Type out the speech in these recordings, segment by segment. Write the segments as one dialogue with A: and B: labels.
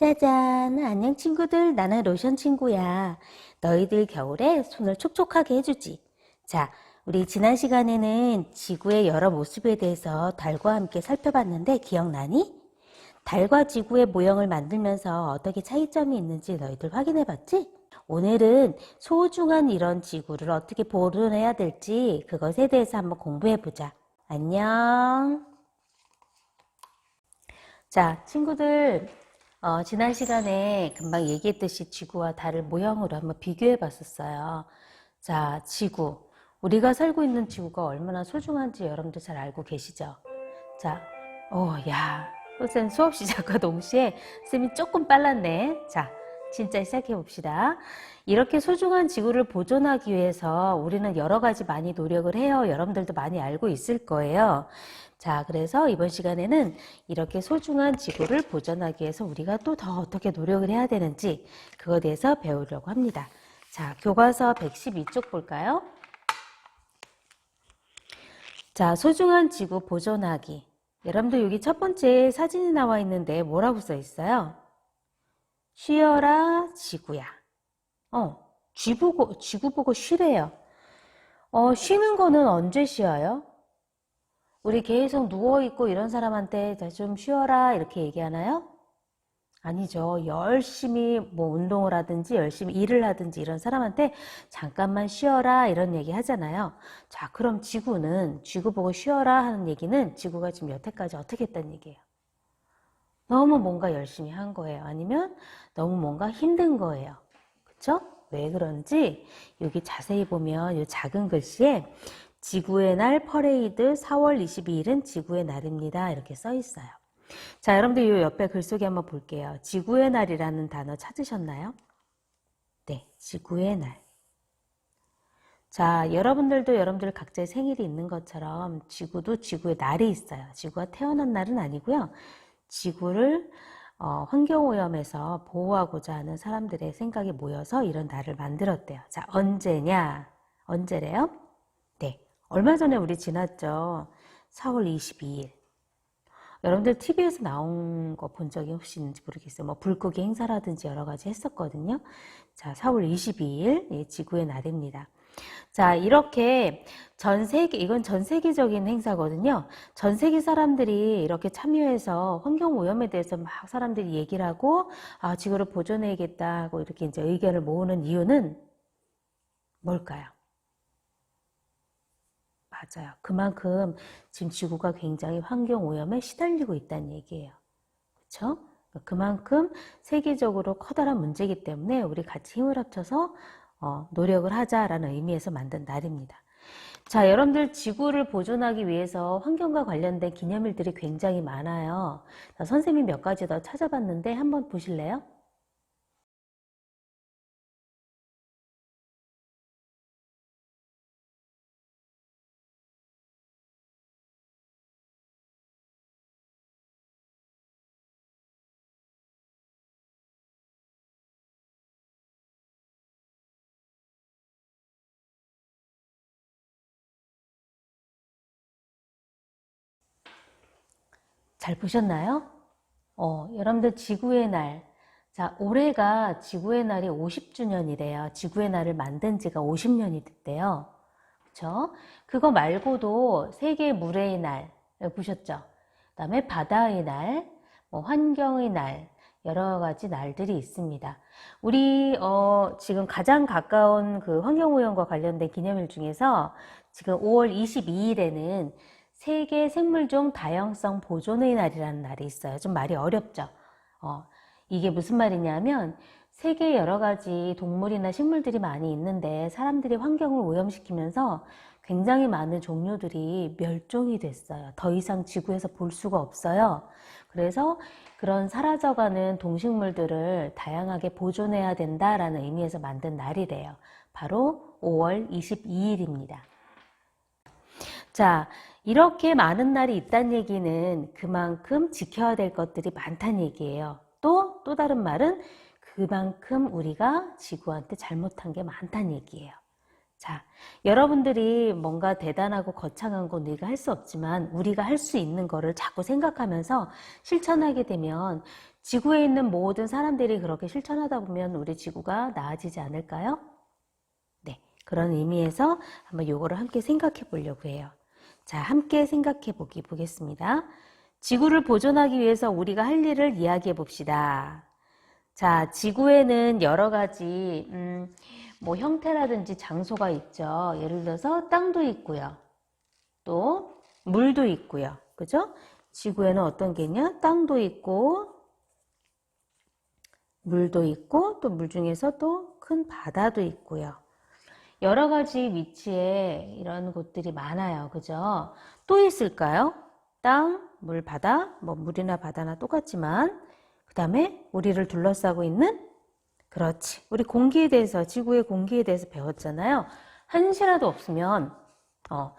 A: 짜잔, 안녕 친구들. 나는 로션 친구야. 너희들 겨울에 손을 촉촉하게 해주지. 자, 우리 지난 시간에는 지구의 여러 모습에 대해서 달과 함께 살펴봤는데 기억나니? 달과 지구의 모형을 만들면서 어떻게 차이점이 있는지 너희들 확인해봤지? 오늘은 소중한 이런 지구를 어떻게 보존해야 될지 그것에 대해서 한번 공부해보자. 안녕. 자, 친구들, 어, 지난 시간에 금방 얘기했듯이 지구와 달을 모형으로 한번 비교해 봤었어요. 자, 지구. 우리가 살고 있는 지구가 얼마나 소중한지 여러분들 잘 알고 계시죠? 자, 오, 야. 선생님 수업 시작과 동시에 쌤이 조금 빨랐네. 자, 진짜 시작해 봅시다. 이렇게 소중한 지구를 보존하기 위해서 우리는 여러 가지 많이 노력을 해요. 여러분들도 많이 알고 있을 거예요. 자, 그래서 이번 시간에는 이렇게 소중한 지구를 보존하기 위해서 우리가 또 더 어떻게 노력을 해야 되는지 그거에 대해서 배우려고 합니다. 자, 교과서 112쪽 볼까요? 자, 소중한 지구 보존하기. 여러분들 여기 첫 번째 사진이 나와 있는데 뭐라고 써 있어요? 쉬어라 지구야. 어, 쥐 보고, 지구 보고 쉬래요. 어, 쉬는 거는 언제 쉬어요? 우리 계속 누워있고 이런 사람한테 자, 좀 쉬어라 이렇게 얘기하나요? 아니죠. 열심히 뭐 운동을 하든지 열심히 일을 하든지 이런 사람한테 잠깐만 쉬어라 이런 얘기 하잖아요. 자, 그럼 지구는 지구 보고 쉬어라 하는 얘기는 지구가 지금 여태까지 어떻게 했다는 얘기예요? 너무 뭔가 열심히 한 거예요. 아니면 너무 뭔가 힘든 거예요. 그쵸? 왜 그런지 여기 자세히 보면 이 작은 글씨에 지구의 날 퍼레이드 4월 22일은 지구의 날입니다. 이렇게 써 있어요. 자, 여러분들 이 옆에 글 속에 한번 볼게요. 지구의 날이라는 단어 찾으셨나요? 네, 지구의 날. 자, 여러분들도 여러분들 각자의 생일이 있는 것처럼 지구도 지구의 날이 있어요. 지구가 태어난 날은 아니고요. 지구를 어, 환경오염에서 보호하고자 하는 사람들의 생각이 모여서 이런 날을 만들었대요. 자, 언제냐? 언제래요? 네, 얼마 전에 우리 지났죠. 4월 22일. 여러분들 TV에서 나온 거 본 적이 혹시 있는지 모르겠어요. 뭐 불고기 행사라든지 여러 가지 했었거든요. 자, 4월 22일 예, 지구의 날입니다. 자, 이렇게 전 세계, 이건 전 세계적인 행사거든요. 전 세계 사람들이 이렇게 참여해서 환경 오염에 대해서 막 사람들이 얘기를 하고, 아, 지구를 보존해야겠다 하고 이렇게 이제 의견을 모으는 이유는 뭘까요? 맞아요. 그만큼 지금 지구가 굉장히 환경 오염에 시달리고 있다는 얘기예요. 그렇죠? 그만큼 세계적으로 커다란 문제이기 때문에 우리 같이 힘을 합쳐서 어, 노력을 하자라는 의미에서 만든 날입니다. 자, 여러분들 지구를 보존하기 위해서 환경과 관련된 기념일들이 굉장히 많아요. 자, 선생님이 몇 가지 더 찾아봤는데 한번 보실래요? 잘 보셨나요? 어, 여러분들 지구의 날. 자, 올해가 지구의 날이 50주년이래요. 지구의 날을 만든 지가 50년이 됐대요. 그쵸? 그거 말고도 세계 물의 날 보셨죠? 그 다음에 바다의 날, 뭐 환경의 날, 여러 가지 날들이 있습니다. 우리 어, 지금 가장 가까운 그 환경오염과 관련된 기념일 중에서 지금 5월 22일에는 세계 생물종 다양성 보존의 날이라는 날이 있어요. 좀 말이 어렵죠. 어, 이게 무슨 말이냐면 세계 여러 가지 동물이나 식물들이 많이 있는데 사람들이 환경을 오염시키면서 굉장히 많은 종류들이 멸종이 됐어요. 더 이상 지구에서 볼 수가 없어요. 그래서 그런 사라져가는 동식물들을 다양하게 보존해야 된다라는 의미에서 만든 날이래요. 바로 5월 22일입니다. 자, 이렇게 많은 날이 있다는 얘기는 그만큼 지켜야 될 것들이 많다는 얘기예요. 또, 또 다른 말은 그만큼 우리가 지구한테 잘못한 게 많다는 얘기예요. 자, 여러분들이 뭔가 대단하고 거창한 건 우리가 할 수 없지만 우리가 할 수 있는 거를 자꾸 생각하면서 실천하게 되면 지구에 있는 모든 사람들이 그렇게 실천하다 보면 우리 지구가 나아지지 않을까요? 네, 그런 의미에서 한번 요거를 함께 생각해 보려고 해요. 자, 함께 생각해 보기 보겠습니다. 지구를 보존하기 위해서 우리가 할 일을 이야기해 봅시다. 자, 지구에는 여러 가지, 음, 뭐 형태라든지 장소가 있죠. 예를 들어서 땅도 있고요. 또 물도 있고요. 그죠? 지구에는 어떤 게 있냐? 땅도 있고, 물도 있고, 또 물 중에서 또 큰 바다도 있고요. 여러 가지 위치에 이런 곳들이 많아요. 그죠? 또 있을까요? 땅, 물, 바다, 뭐 물이나 바다나 똑같지만, 그 다음에 우리를 둘러싸고 있는 그렇지. 우리 공기에 대해서, 지구의 공기에 대해서 배웠잖아요. 한시라도 없으면, 어,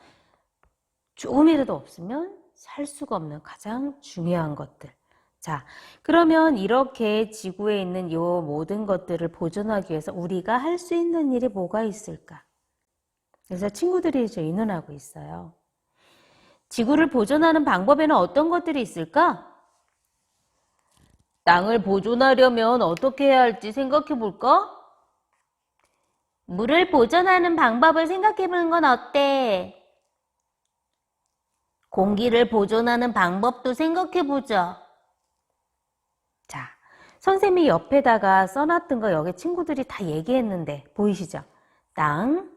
A: 조금이라도 없으면 살 수가 없는 가장 중요한 것들. 자, 그러면 이렇게 지구에 있는 요 모든 것들을 보존하기 위해서 우리가 할 수 있는 일이 뭐가 있을까? 그래서 친구들이 이제 의논하고 있어요. 지구를 보존하는 방법에는 어떤 것들이 있을까? 땅을 보존하려면 어떻게 해야 할지 생각해 볼까? 물을 보존하는 방법을 생각해 보는 건 어때? 공기를 보존하는 방법도 생각해 보자. 자, 선생님이 옆에다가 써놨던 거 여기 친구들이 다 얘기했는데 보이시죠? 땅,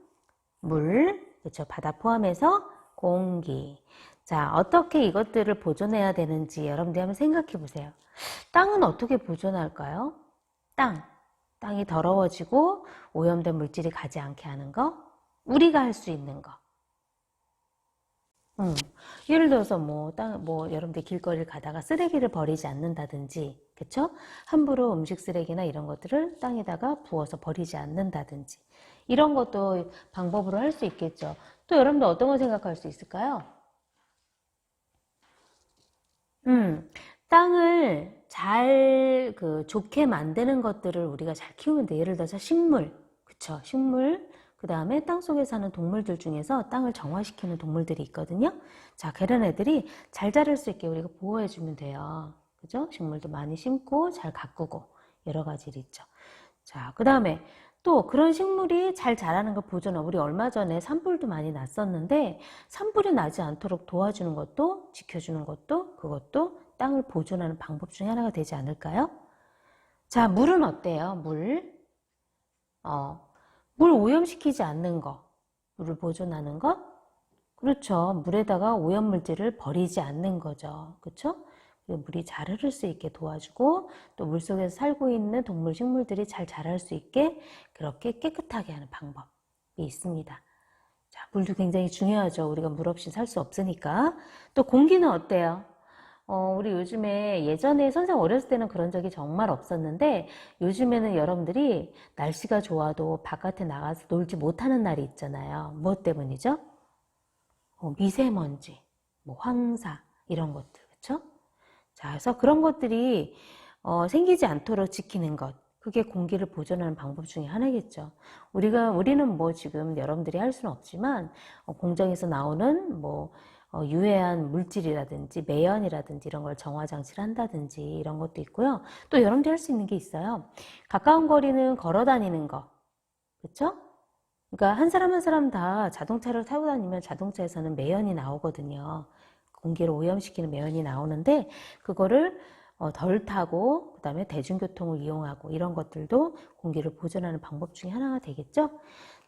A: 물, 그렇죠? 바다 포함해서 공기. 자, 어떻게 이것들을 보존해야 되는지 여러분들이 한번 생각해 보세요. 땅은 어떻게 보존할까요? 땅. 땅이 더러워지고 오염된 물질이 가지 않게 하는 거. 우리가 할 수 있는 거. 음, 예를 들어서 뭐, 땅, 뭐, 여러분들 길거리를 가다가 쓰레기를 버리지 않는다든지, 그쵸? 함부로 음식 쓰레기나 이런 것들을 땅에다가 부어서 버리지 않는다든지, 이런 것도 방법으로 할 수 있겠죠. 또 여러분들 어떤 걸 생각할 수 있을까요? 음, 땅을 잘, 그, 좋게 만드는 것들을 우리가 잘 키우면 돼. 예를 들어서 식물, 그쵸? 식물, 그 다음에 땅 속에 사는 동물들 중에서 땅을 정화시키는 동물들이 있거든요. 자, 그런 애들이 잘 자랄 수 있게 우리가 보호해주면 돼요. 그죠? 식물도 많이 심고 잘 가꾸고 여러 가지 일 있죠. 자, 그 다음에 또 그런 식물이 잘 자라는 걸 보존하고 우리 얼마 전에 산불도 많이 났었는데 산불이 나지 않도록 도와주는 것도 지켜주는 것도 그것도 땅을 보존하는 방법 중에 하나가 되지 않을까요? 자, 물은 어때요? 물. 어, 물 오염시키지 않는 거, 물을 보존하는 것, 그렇죠. 물에다가 오염물질을 버리지 않는 거죠. 그렇죠? 물이 잘 흐를 수 있게 도와주고 또 물속에서 살고 있는 동물, 식물들이 잘 자랄 수 있게 그렇게 깨끗하게 하는 방법이 있습니다. 자, 물도 굉장히 중요하죠. 우리가 물 없이 살 수 없으니까. 또 공기는 어때요? 어, 우리 요즘에 예전에 선생 어렸을 때는 그런 적이 정말 없었는데 요즘에는 여러분들이 날씨가 좋아도 바깥에 나가서 놀지 못하는 날이 있잖아요. 무엇 때문이죠? 어, 미세먼지, 뭐 황사 이런 것들, 그렇죠? 자, 그래서 그런 것들이 어, 생기지 않도록 지키는 것. 그게 공기를 보존하는 방법 중에 하나겠죠. 우리가 우리는 뭐 지금 여러분들이 할 수는 없지만 어, 공장에서 나오는 뭐 어, 유해한 물질이라든지 매연이라든지 이런 걸 정화 장치를 한다든지 이런 것도 있고요. 또 여러분들이 할 수 있는 게 있어요. 가까운 거리는 걸어 다니는 거. 그렇죠? 그러니까 한 사람 한 사람 다 자동차를 타고 다니면 자동차에서는 매연이 나오거든요. 공기를 오염시키는 매연이 나오는데 그거를 어, 덜 타고 그다음에 대중교통을 이용하고 이런 것들도 공기를 보존하는 방법 중에 하나가 되겠죠.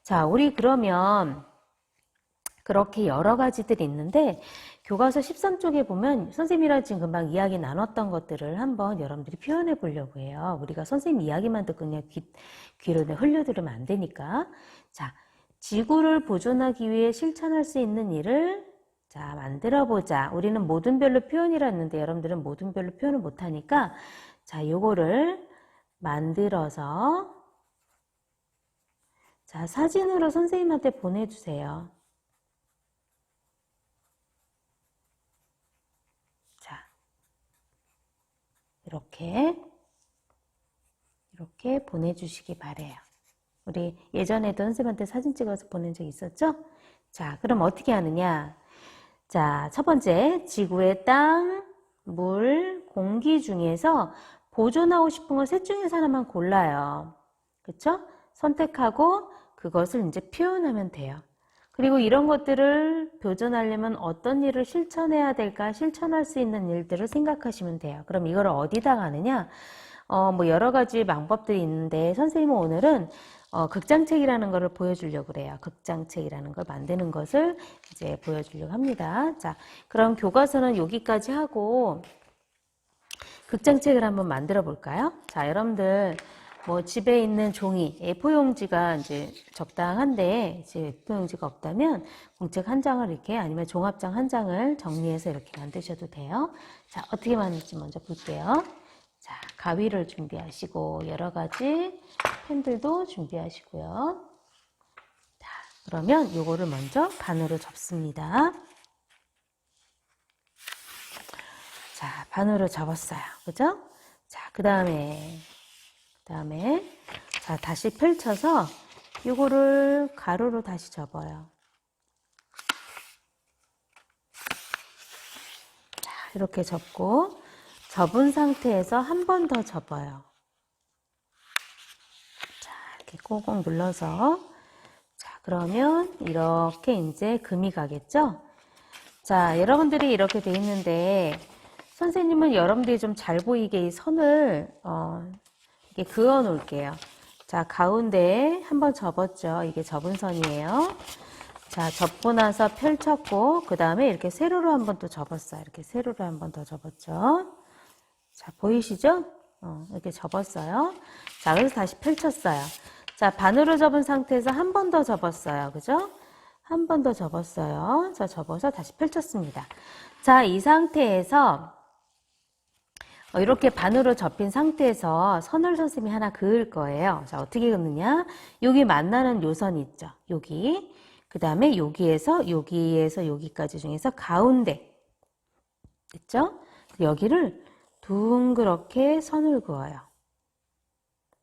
A: 자, 우리 그러면 그렇게 여러 가지들이 있는데 교과서 13쪽에 보면 선생님이랑 지금 금방 이야기 나눴던 것들을 한번 여러분들이 표현해 보려고 해요. 우리가 선생님 이야기만 듣고 그냥 귀, 귀로 흘려들으면 안 되니까. 자, 지구를 보존하기 위해 실천할 수 있는 일을 자, 만들어 보자. 우리는 모든 별로 표현이라 했는데 여러분들은 모든 별로 표현을 못 하니까 자, 요거를 만들어서 자, 사진으로 선생님한테 보내주세요. 이렇게, 이렇게 보내주시기 바래요. 우리 예전에도 선생님한테 사진 찍어서 보낸 적 있었죠? 자, 그럼 어떻게 하느냐? 자, 첫 번째, 지구의 땅, 물, 공기 중에서 보존하고 싶은 걸 셋 중에서 하나만 골라요. 그쵸? 선택하고 그것을 이제 표현하면 돼요. 그리고 이런 것들을 보존하려면 어떤 일을 실천해야 될까? 실천할 수 있는 일들을 생각하시면 돼요. 그럼 이걸 어디다 가느냐? 어, 뭐 여러 가지 방법들이 있는데 선생님은 오늘은 어, 극장책이라는 것을 보여주려고 그래요. 극장책이라는 걸 만드는 것을 이제 보여주려고 합니다. 자, 그럼 교과서는 여기까지 하고 극장책을 한번 만들어 볼까요? 자, 여러분들 뭐 집에 있는 종이 A4용지가 이제 적당한데 이제 A4용지가 없다면 공책 한 장을 이렇게 아니면 종합장 한 장을 정리해서 이렇게 만드셔도 돼요. 자, 어떻게 만들지 먼저 볼게요. 자, 가위를 준비하시고 여러 가지 펜들도 준비하시고요. 자, 그러면 요거를 먼저 반으로 접습니다. 자, 반으로 접었어요. 그죠? 자, 그 다음에, 그 다음에, 자, 다시 펼쳐서 요거를 가로로 다시 접어요. 자, 이렇게 접고, 접은 상태에서 한 번 더 접어요. 자, 이렇게 꽁꽁 눌러서. 자, 그러면 이렇게 이제 금이 가겠죠? 자, 여러분들이 이렇게 돼 있는데, 선생님은 여러분들이 좀 잘 보이게 이 선을, 어, 그어 놓을게요. 자, 가운데에 한번 접었죠. 이게 접은 선이에요. 자, 접고 나서 펼쳤고, 그 다음에 이렇게 세로로 한 번 또 접었어요. 이렇게 세로로 한 번 더 접었죠. 자, 보이시죠? 어, 이렇게 접었어요. 자, 그래서 다시 펼쳤어요. 자, 반으로 접은 상태에서 한 번 더 접었어요. 그죠? 한 번 더 접었어요. 자, 접어서 다시 펼쳤습니다. 자, 이 상태에서 어, 이렇게 반으로 접힌 상태에서 선을 선생님이 하나 그을 거예요. 자, 어떻게 긋느냐? 여기 만나는 요선 있죠? 여기. 그 다음에 여기에서 여기에서 여기까지 중에서 가운데. 됐죠? 여기를 둥그렇게 선을 그어요.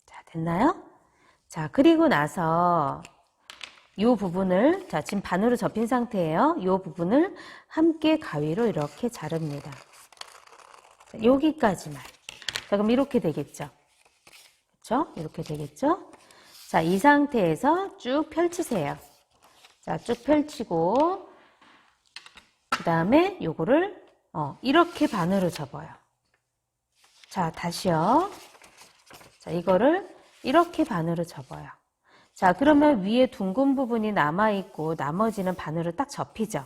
A: 자, 됐나요? 자, 그리고 나서 이 부분을, 자, 지금 반으로 접힌 상태예요. 이 부분을 함께 가위로 이렇게 자릅니다. 자, 여기까지만. 자, 그럼 이렇게 되겠죠? 그렇죠? 이렇게 되겠죠? 자, 이 상태에서 쭉 펼치세요. 자, 쭉 펼치고 그 다음에 요거를 어, 이렇게 반으로 접어요. 자, 다시요. 자, 이거를 이렇게 반으로 접어요. 자, 그러면 위에 둥근 부분이 남아있고 나머지는 반으로 딱 접히죠.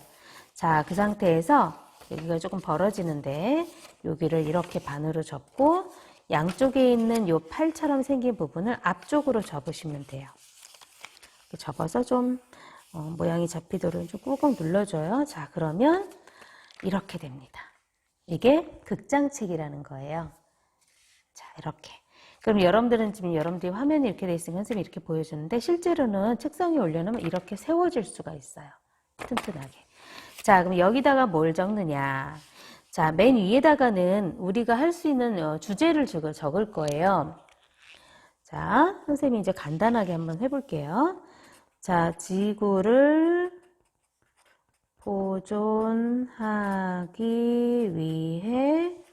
A: 자, 그 상태에서 여기가 조금 벌어지는데 여기를 이렇게 반으로 접고 양쪽에 있는 요 팔처럼 생긴 부분을 앞쪽으로 접으시면 돼요. 접어서 좀 어, 모양이 잡히도록 좀 꾹꾹 눌러줘요. 자, 그러면 이렇게 됩니다. 이게 극장책이라는 거예요. 자, 이렇게. 그럼 여러분들은 지금 여러분들이 화면이 이렇게 돼 있으니까 선생님이 이렇게 보여주는데 실제로는 책상에 올려놓으면 이렇게 세워질 수가 있어요. 튼튼하게. 자, 그럼 여기다가 뭘 적느냐. 자, 맨 위에다가는 우리가 할 수 있는 어, 주제를 적을, 거예요. 자, 선생님이 이제 간단하게 한번 해볼게요. 자, 지구를 보존하기 위해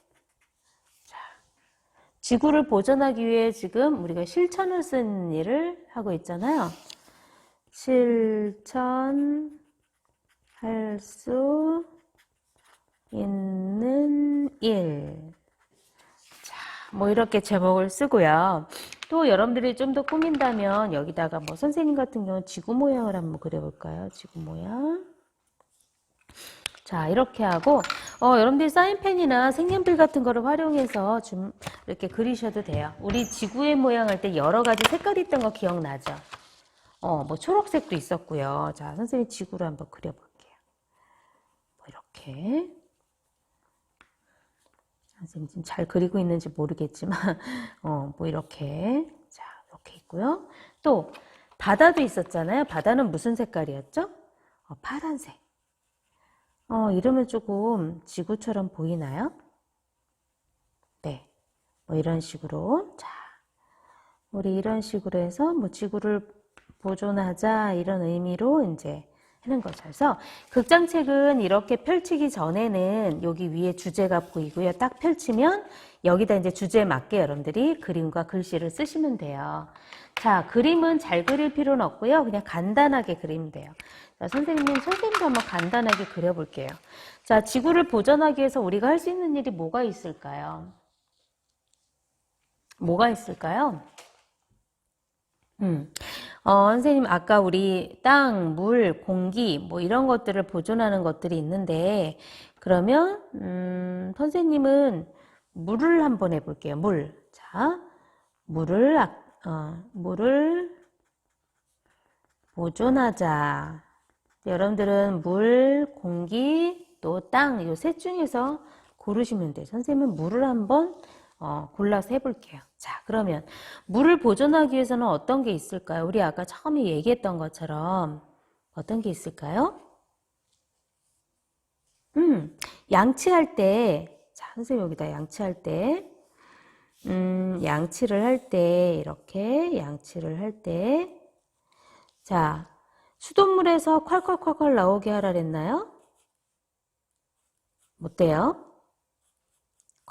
A: 자, 지구를 보존하기 위해 지금 우리가 실천을 쓴 일을 하고 있잖아요. 실천 할 수 있는 일. 자, 뭐 이렇게 제목을 쓰고요. 또 여러분들이 좀 더 꾸민다면 여기다가 뭐 선생님 같은 경우는 지구 모양을 한번 그려볼까요? 지구 모양. 자, 이렇게 하고, 어, 여러분들 사인펜이나 색연필 같은 거를 활용해서 좀 이렇게 그리셔도 돼요. 우리 지구의 모양 할 때 여러 가지 색깔이 있던 거 기억나죠? 어, 뭐 초록색도 있었고요. 자, 선생님 지구를 한번 그려볼게요. 뭐 이렇게. 선생님 지금 잘 그리고 있는지 모르겠지만, 어, 뭐 이렇게. 자, 이렇게 있고요. 또, 바다도 있었잖아요. 바다는 무슨 색깔이었죠? 어, 파란색. 어, 이러면 조금 지구처럼 보이나요? 네. 뭐 이런 식으로. 자, 우리 이런 식으로 해서 뭐 지구를 보존하자 이런 의미로 이제 하는 거죠. 그래서 극장책은 이렇게 펼치기 전에는 여기 위에 주제가 보이고요. 딱 펼치면 여기다 이제 주제에 맞게 여러분들이 그림과 글씨를 쓰시면 돼요. 자, 그림은 잘 그릴 필요는 없고요. 그냥 간단하게 그리면 돼요. 자, 선생님은 선생님도 한번 간단하게 그려볼게요. 자, 지구를 보존하기 위해서 우리가 할 수 있는 일이 뭐가 있을까요? 뭐가 있을까요? 음, 어, 선생님, 아까 우리 땅, 물, 공기, 뭐 이런 것들을 보존하는 것들이 있는데, 그러면, 음, 선생님은 물을 한번 해볼게요. 물. 자, 물을, 아- 어, 물을 보존하자. 여러분들은 물, 공기, 또 땅, 요 셋 중에서 고르시면 돼요. 선생님은 물을 한번 어, 골라서 해볼게요. 자, 그러면 물을 보존하기 위해서는 어떤 게 있을까요? 우리 아까 처음에 얘기했던 것처럼 어떤 게 있을까요? 음, 양치할 때, 자, 선생님 여기다 양치할 때, 음, 양치를 할 때, 이렇게 양치를 할 때, 자, 수돗물에서 콸콸콸콸 나오게 하라 그랬나요? 어때요?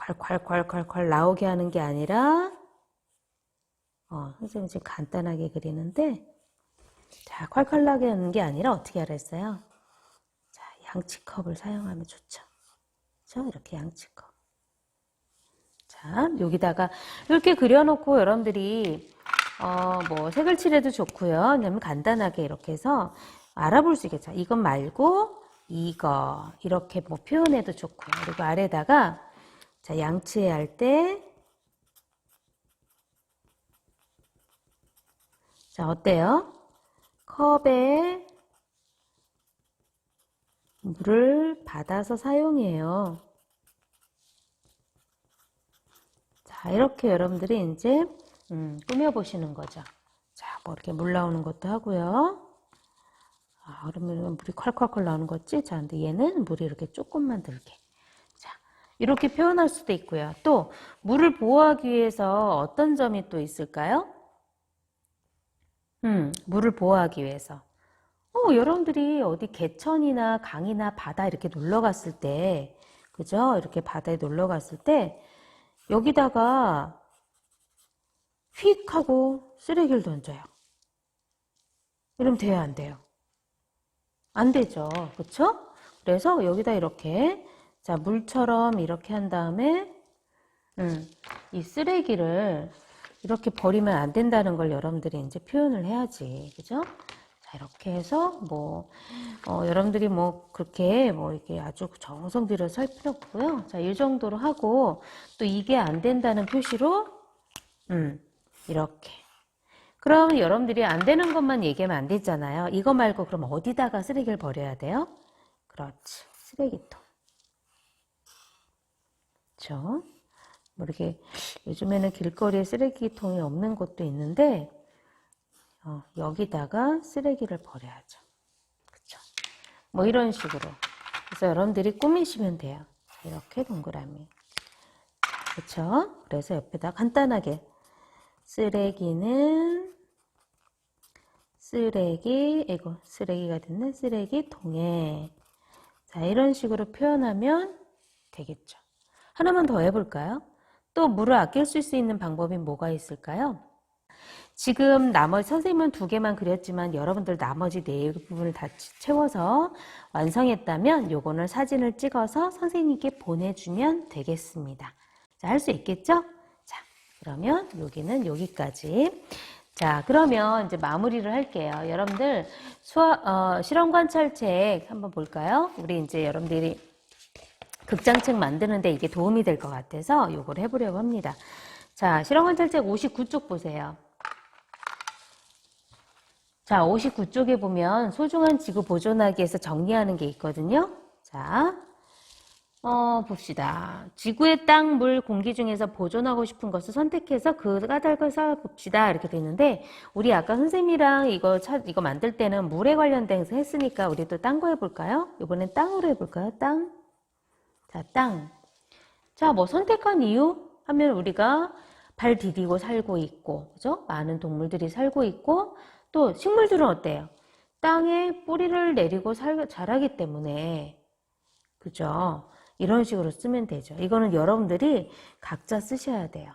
A: 콸콸콸콸콸 나오게 하는 게 아니라, 어, 선생님 지금 간단하게 그리는데, 자, 콸콸 나게 하는 게 아니라 어떻게 하라 했어요? 자, 양치컵을 사용하면 좋죠. 그죠? 이렇게 양치컵. 자, 여기다가 이렇게 그려놓고 여러분들이 어, 뭐 색을 칠해도 좋고요. 아니면 간단하게 이렇게 해서 알아볼 수 있겠죠. 이것 말고 이거 이렇게 뭐 표현해도 좋고요. 그리고 아래다가 자, 양치할 때 자, 어때요? 컵에 물을 받아서 사용해요. 자, 이렇게 여러분들이 이제 음, 꾸며보시는 거죠. 자, 뭐 이렇게 물 나오는 것도 하고요. 아, 그러면 물이 콸콸콸 나오는 거지? 자, 근데 얘는 물이 이렇게 조금만 들게. 자, 이렇게 표현할 수도 있고요. 또, 물을 보호하기 위해서 어떤 점이 또 있을까요? 음, 물을 보호하기 위해서. 어, 여러분들이 어디 개천이나 강이나 바다 이렇게 놀러 갔을 때, 그죠? 이렇게 바다에 놀러 갔을 때, 여기다가 휙 하고 쓰레기를 던져요. 이러면 돼요, 안 돼요? 안 되죠. 그쵸? 그래서 여기다 이렇게, 자, 물처럼 이렇게 한 다음에, 음, 이 쓰레기를 이렇게 버리면 안 된다는 걸 여러분들이 이제 표현을 해야지. 그죠? 자, 이렇게 해서 뭐, 어, 여러분들이 뭐, 그렇게 뭐, 이렇게 아주 정성 들여서 할 필요 없고요. 자, 이 정도로 하고, 또 이게 안 된다는 표시로, 음, 이렇게. 그럼 여러분들이 안 되는 것만 얘기하면 안 되잖아요. 이거 말고 그럼 어디다가 쓰레기를 버려야 돼요? 그렇지. 쓰레기통. 그렇죠? 뭐 이렇게 요즘에는 길거리에 쓰레기통이 없는 곳도 있는데 어, 여기다가 쓰레기를 버려야죠. 그렇죠? 뭐 이런 식으로. 그래서 여러분들이 꾸미시면 돼요. 이렇게 동그라미. 그렇죠? 그래서 옆에다 간단하게 쓰레기는 쓰레기, 이거 쓰레기가 됐네. 쓰레기통에. 자, 이런 식으로 표현하면 되겠죠. 하나만 더 해볼까요? 또 물을 아낄 수 있는 방법이 뭐가 있을까요? 지금 나머지 선생님은 두 개만 그렸지만 여러분들 나머지 네 부분을 다 채워서 완성했다면 요거는 사진을 찍어서 선생님께 보내주면 되겠습니다. 자, 할 수 있겠죠? 자, 그러면 여기는 여기까지. 자, 그러면 이제 마무리를 할게요. 여러분들 수학, 어, 실험 관찰책 한번 볼까요? 우리 이제 여러분들이 극장책 만드는데 이게 도움이 될 것 같아서 이걸 해보려고 합니다. 자, 실험 관찰책 59쪽 보세요. 자, 59쪽에 보면 소중한 지구 보존하기 위해서 정리하는 게 있거든요. 자, 어, 봅시다. 지구의 땅, 물, 공기 중에서 보존하고 싶은 것을 선택해서 그 까닭을 쌓아봅시다. 이렇게 돼 있는데, 우리 아까 선생님이랑 이거 차, 이거 만들 때는 물에 관련된 거 했으니까 우리 또 딴 거 해볼까요? 이번엔 땅으로 해볼까요? 땅. 자, 땅. 자, 뭐 선택한 이유 하면 우리가 발 디디고 살고 있고, 그죠? 많은 동물들이 살고 있고, 또 식물들은 어때요? 땅에 뿌리를 내리고 살, 자라기 때문에 그죠? 이런 식으로 쓰면 되죠. 이거는 여러분들이 각자 쓰셔야 돼요.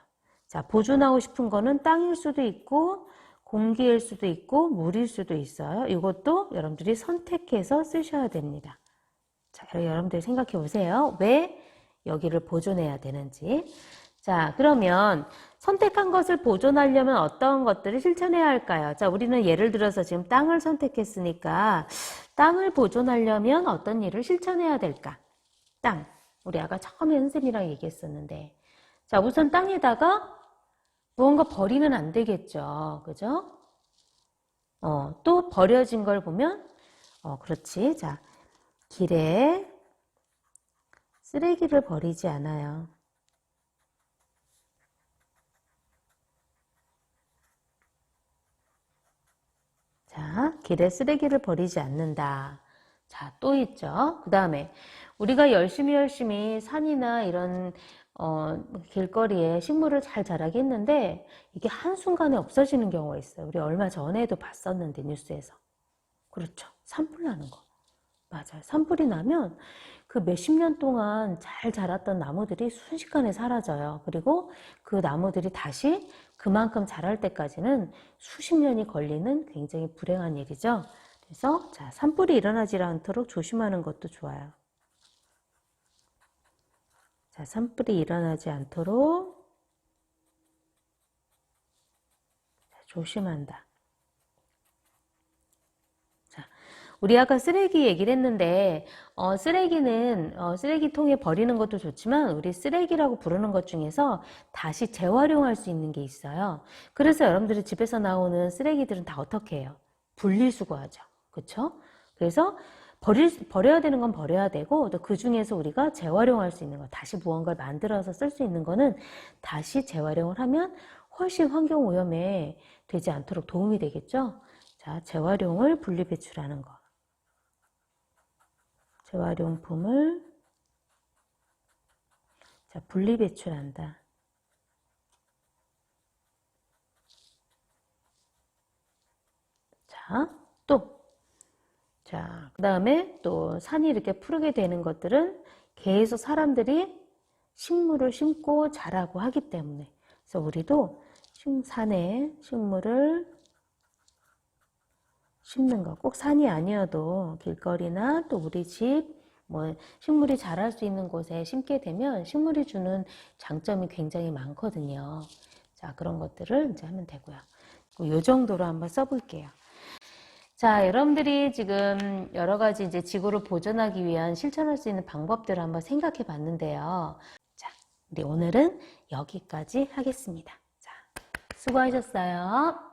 A: 자, 보존하고 싶은 거는 땅일 수도 있고 공기일 수도 있고 물일 수도 있어요. 이것도 여러분들이 선택해서 쓰셔야 됩니다. 자, 여러분들 생각해 보세요. 왜 여기를 보존해야 되는지. 자, 그러면 선택한 것을 보존하려면 어떤 것들을 실천해야 할까요? 자, 우리는 예를 들어서 지금 땅을 선택했으니까 땅을 보존하려면 어떤 일을 실천해야 될까? 땅. 우리 아까 처음에 선생님이랑 얘기했었는데. 자, 우선 땅에다가 무언가 버리면 안 되겠죠. 그죠? 어, 또 버려진 걸 보면, 어, 그렇지. 자, 길에 쓰레기를 버리지 않아요. 자, 길에 쓰레기를 버리지 않는다. 자, 또 있죠. 그 다음에 우리가 열심히 열심히 산이나 이런 어, 길거리에 식물을 잘 자라게 했는데 이게 한순간에 없어지는 경우가 있어요. 우리 얼마 전에도 봤었는데 뉴스에서. 그렇죠. 산불 나는 거. 맞아요. 산불이 나면 그 몇십 년 동안 잘 자랐던 나무들이 순식간에 사라져요. 그리고 그 나무들이 다시 그만큼 자랄 때까지는 수십 년이 걸리는 굉장히 불행한 일이죠. 그래서 자, 산불이 일어나지 않도록 조심하는 것도 좋아요. 자, 산불이 일어나지 않도록 자, 조심한다. 자, 우리 아까 쓰레기 얘기를 했는데 어, 쓰레기는 어, 쓰레기통에 버리는 것도 좋지만 우리 쓰레기라고 부르는 것 중에서 다시 재활용할 수 있는 게 있어요. 그래서 여러분들이 집에서 나오는 쓰레기들은 다 어떻게 해요? 분리수거하죠. 그렇죠? 그래서 버릴, 버려야 되는 건 버려야 되고 또 그 중에서 우리가 재활용할 수 있는 거 다시 무언가를 만들어서 쓸 수 있는 거는 다시 재활용을 하면 훨씬 환경 오염에 되지 않도록 도움이 되겠죠. 자, 재활용을 분리 배출하는 거. 재활용품을 자, 분리 배출한다. 자, 또 자, 그 다음에 또 산이 이렇게 푸르게 되는 것들은 계속 사람들이 식물을 심고 자라고 하기 때문에. 그래서 우리도 산에 식물을 심는 거. 꼭 산이 아니어도 길거리나 또 우리 집, 뭐, 식물이 자랄 수 있는 곳에 심게 되면 식물이 주는 장점이 굉장히 많거든요. 자, 그런 것들을 이제 하면 되고요. 이 정도로 한번 써볼게요. 자, 여러분들이 지금 여러 가지 이제 지구를 보존하기 위한 실천할 수 있는 방법들을 한번 생각해 봤는데요. 자, 우리 오늘은 여기까지 하겠습니다. 자, 수고하셨어요.